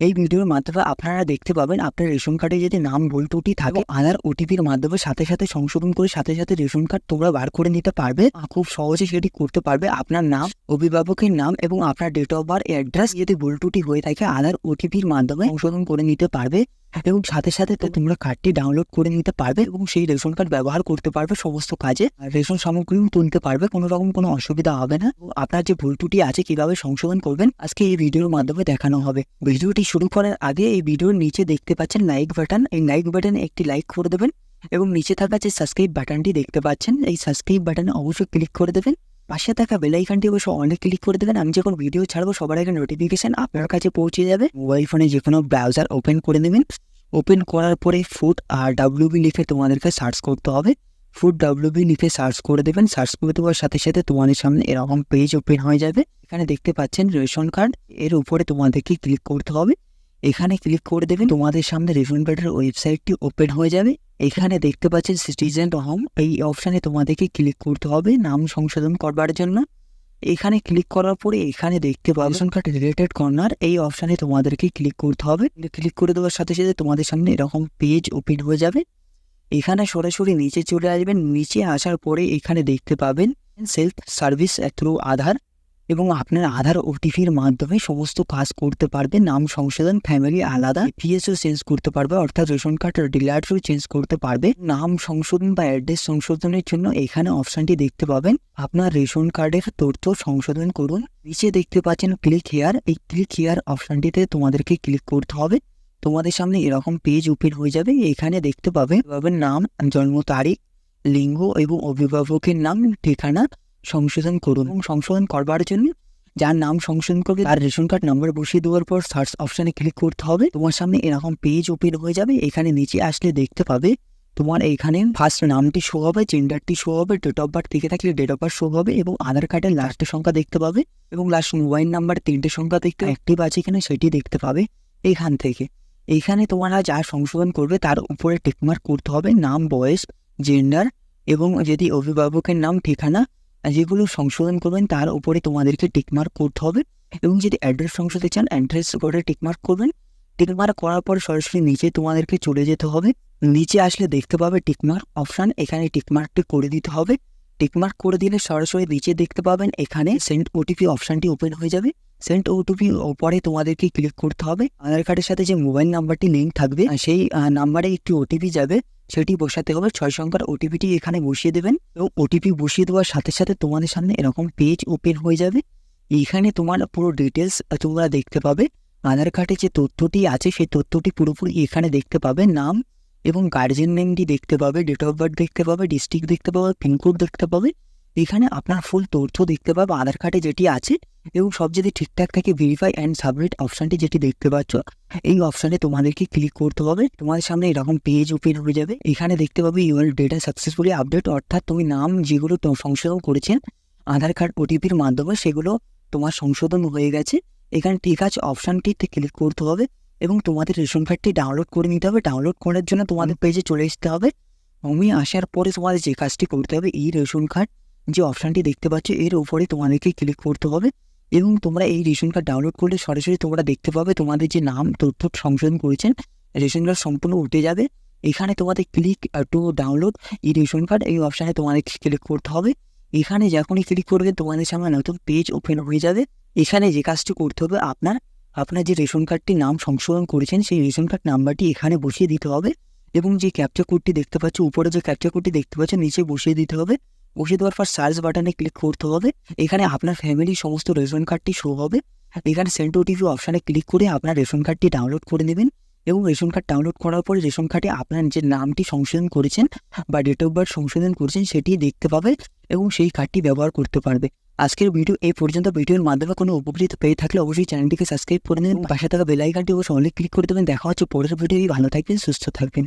এই ভিডিওর মাধ্যমে আপনারা দেখতে পাবেন আপনার রেশন কার্ডে যদি নাম ভুল ত্রুটি থাকে আধার ওটিপির মাধ্যমে সাথে সাথে সংশোধন করে সাথে সাথে রেশন কার্ড তোমরা বার করে নিতে পারবে। খুব সহজে সেটি করতে পারবে। আপনার নাম অভিভাবকের নাম এবং আপনার ডেট অফ বার্থ অ্যাড্রেস যদি ভুল ত্রুটি হয়ে থাকে আধার ওটিপির মাধ্যমে সংশোধন করে নিতে পারবে। এবং সাথে সাথে তোমরা কার্ডটি ডাউনলোড করে নিতে পারবে এবং সেই রেশন কার্ড ব্যবহার করতে পারবে সমস্ত কাজে। আর রেশন সামগ্রীও তুলতে পারবে, কোনো রকম কোনো অসুবিধা হবে না। আপনার যে ভুল ত্রুটি আছে, কীভাবে সংশোধন করবেন, আজকে এই ভিডিওর মাধ্যমে দেখানো হবে। ভিডিওটি শুরু করার আগে এই ভিডিওর নিচে দেখতে পাচ্ছেন লাইক বাটন এই লাইক বাটনে একটি লাইক করে দেবেন এবং নিচে থাকা যে সাবস্ক্রাইব বাটনটি দেখতে পাচ্ছেন, এই সাবস্ক্রাইব বাটনে অবশ্যই ক্লিক করে দেবেন। পাশে থাকা বেলাইকানটি অবশ্যই অনেক ক্লিক করে দেবেন। আমি যখন ভিডিও ছাড়বো, সবার আগে নোটিফিকেশান আপনার কাছে পৌঁছে যাবে। মোবাইল ফোনে যে কোনো ব্রাউজার ওপেন করে নেবেন। ওপেন করার পরে ফুড আর ডাব্লিউবি লিখে তোমাদেরকে সার্চ করতে হবে। ফুড ডাব্লিউবি লিখে সার্চ করে দেবেন। সার্চ করে দেওয়ার সাথে সাথে তোমাদের সামনে এরকম পেজ ওপেন হয়ে যাবে। এখানে দেখতে পাচ্ছেন রেশন কার্ড এর উপরে তোমাদেরকে ক্লিক করতে হবে। এখানে ক্লিক করে দেবেন, তোমাদের সামনে রেশন কার্ডের ওয়েবসাইটটি ওপেন হয়ে যাবে। এখানে দেখতে পাচ্ছেন সিটিজেন হোম এই অপশানে তোমাদেরকে ক্লিক করতে হবে নাম সংশোধন করবার জন্য। এখানে ক্লিক করার পরে এখানে দেখতে পাবে রেশন কার্ড রিলেটেড কর্নার এই অপশানে তোমাদেরকে ক্লিক করতে হবে। ক্লিক করে দেওয়ার সাথে সাথে তোমাদের সামনে এরকম পেজ ওপেন হয়ে যাবে। এখানে সরাসরি নিচে চলে আসবেন। নিচে আসার পরে এখানে দেখতে পাবেন সেলফ সার্ভিস থ্রু আধার এবং আপনার আধার ওটিপির মাধ্যমে সমস্ত কাজ করতে পারবে। নাম সংশোধন ফ্যামিলি আলাদা। পিএসও চেঞ্জ করতে পারবে, অর্থাৎ রেশন কার্ডের ডিলার্সও চেঞ্জ করতে পারবে। নাম সংশোধন বা অ্যাড্রেস সংশোধনের জন্য এখানে অপশনটি দেখতে পাবেন। আপনার রেশন কার্ডের তথ্য সংশোধন করুন। নিচে দেখতে পাচ্ছেন ক্লিক হেয়ার এই ক্লিক হেয়ার অপশনটিতে তোমাদেরকে ক্লিক করতে হবে। তোমাদের সামনে এরকম পেজ ওপেন হয়ে যাবে। এখানে দেখতে পাবে পাবেন নাম, জন্ম তারিখ, লিঙ্গ এবং অভিভাবকের নাম, ঠিকানা সংশোধন করুন। এবং সংশোধন করবার জন্য যার নাম সংশোধন করবে, তার রেশন কার্ড নাম্বার বসিয়ে দেওয়ার পর সার্চ অপশানে ক্লিক করতে হবে। তোমার সামনে এরকম পেজ ওপেন হয়ে যাবে। এখানে নিচে আসলে দেখতে পাবে তোমার এখানে ফার্স্ট নামটি শো হবে জেন্ডারটি শো হবে ডেট অফ বার্থ থেকে থাকলে ডেট অফ বার্থ শো হবে এবং আধার কার্ডের লাস্টের সংখ্যা দেখতে পাবে এবং লাস্ট মোবাইল নাম্বার তিনটে সংখ্যা দেখতে অ্যাক্টিভ আছে কিনা সেটি দেখতে পাবে এখান থেকে। এইখানে তোমরা যা সংশোধন করবে তার উপরে টেকমার্ক করতে হবে, নাম, বয়স জেন্ডার এবং যদি অভিভাবকের নাম, ঠিকানা যেগুলো সংশোধন করবেন, তার উপরে তোমাদেরকে টিকমার্ক করতে হবে এবং যদি অ্যাড্রেস সংশোধন চান অ্যাড্রেস করে টিকমার্ক করবেন। টিকমার্ক করার পর সরাসরি নিচে তোমাদেরকে চলে যেতে হবে। নিচে আসলে দেখতে পাবে টিকমার্ক অপশান এখানে টিকমার্কটি করে দিতে হবে। টিকমার্ক করে দিলে সরাসরি নিচে দেখতে পাবেন, এখানে সেন্ড ওটিপি অপশানটি ওপেন হয়ে যাবে। সেন্ড ওটিপি পরে তোমাদেরকে ক্লিক করতে হবে। আধার কার্ডের সাথে যে মোবাইল নাম্বারটি লিঙ্ক থাকবে সেই নাম্বারে একটি ওটিপি যাবে। সেটি বসাতে হবে। ছয় সংখ্যার ওটিপিটি এখানে বসিয়ে দেবেন। এবং ওটিপি বসিয়ে দেওয়ার সাথে সাথে তোমাদের সামনে এরকম পেজ ওপেন হয়ে যাবে। এইখানে তোমার পুরো ডিটেলস তোমরা দেখতে পাবে। আধার কার্ডে যে তথ্যটি আছে, সেই তথ্যটি পুরোপুরি এখানে দেখতে পাবে। নাম এবং গার্জেন নেমটি দেখতে পাবে ডেট অফ বার্থ দেখতে পাবে ডিস্ট্রিক্ট দেখতে পাবে পিনকোড দেখতে পাবে। এখানে আপনার ফুল তথ্য দেখতে পাবে, আধার কার্ডে যেটি আছে এবং সব যদি ঠিকঠাক থাকে ভেরিফাই অ্যান্ড সাবমিট অপশানটি যেটি দেখতে পাচ্ছ, এই অপশানে তোমাদেরকে ক্লিক করতে হবে। তোমাদের সামনে এরকম পেজ ওপেন হয়ে যাবে। এখানে দেখতে পাবে ইউর ডেটা সাকসেসফুলি আপডেট অর্থাৎ তুমি নাম যেগুলো সংশোধন করেছেন, আধার কার্ড ওটিপির মাধ্যমে সেগুলো তোমার সংশোধন হয়ে গেছে। এখানে ঠিক আছে অপশানটিতে ক্লিক করতে হবে এবং তোমাদের রেশন কার্ডটি ডাউনলোড করে নিতে হবে। ডাউনলোড করার জন্য তোমাদের পেজে চলে আসতে হবে। আমি আসার পরে তোমাদের যে কাজটি করতে হবে, এই রেশন কার্ড যে অপশানটি দেখতে পাচ্ছ, এর উপরে তোমাদেরকে ক্লিক করতে হবে এবং তোমরা এই রেশন কার্ড ডাউনলোড করলে সরাসরি তোমরা দেখতে পাবে তোমাদের যে নাম, তথ্য সংশোধন করেছেন, রেশন কার্ড সম্পূর্ণ উঠে যাবে। এখানে তোমাদের ক্লিক টু ডাউনলোড এই রেশন কার্ড এই অপশানে তোমাদের ক্লিক করতে হবে। এখানে যখনই ক্লিক করবে, তোমাদের সামনে নতুন পেজ ওপেন হয়ে যাবে। এখানে যে কাজটি করতে হবে, আপনার আপনার যে রেশন কার্ডটি নাম সংশোধন করেছেন, সেই রেশন কার্ড নাম্বারটি এখানে বসিয়ে দিতে হবে এবং যে ক্যাপচার কোডটি দেখতে পাচ্ছ, উপরে যে ক্যাপচার কোডটি দেখতে পাচ্ছ, নিচে বসিয়ে দিতে হবে। বসিয়ে দেওয়ার পর সার্চ বাটনে ক্লিক করতে হবে। এখানে আপনার ফ্যামিলির সমস্ত রেশন কার্ডটি শো হবে। এখানে সেন্ট ওটিপি অপশানে ক্লিক করে আপনার রেশন কার্ডটি ডাউনলোড করে নেবেন এবং রেশন কার্ড ডাউনলোড করার পরে রেশন কার্ডে আপনার যে নামটি সংশোধন করেছেন বা ডেট অফ বার্থ সংশোধন করেছেন সেটি দেখতে পাবে এবং সেই কার্ডটি ব্যবহার করতে পারবে। আজকের ভিডিও এই পর্যন্ত। ভিডিওর মাধ্যমে কোনো উপকৃত পেয়ে থাকলে অবশ্যই চ্যানেলটিকে সাবস্ক্রাইব করে নেবেন। পাশে থাকা বেলাইকানটি অবশ্যই অনেক ক্লিক করে দেবেন। দেখা হচ্ছে পরের ভিডিও ভালো থাকবেন, সুস্থ থাকবেন।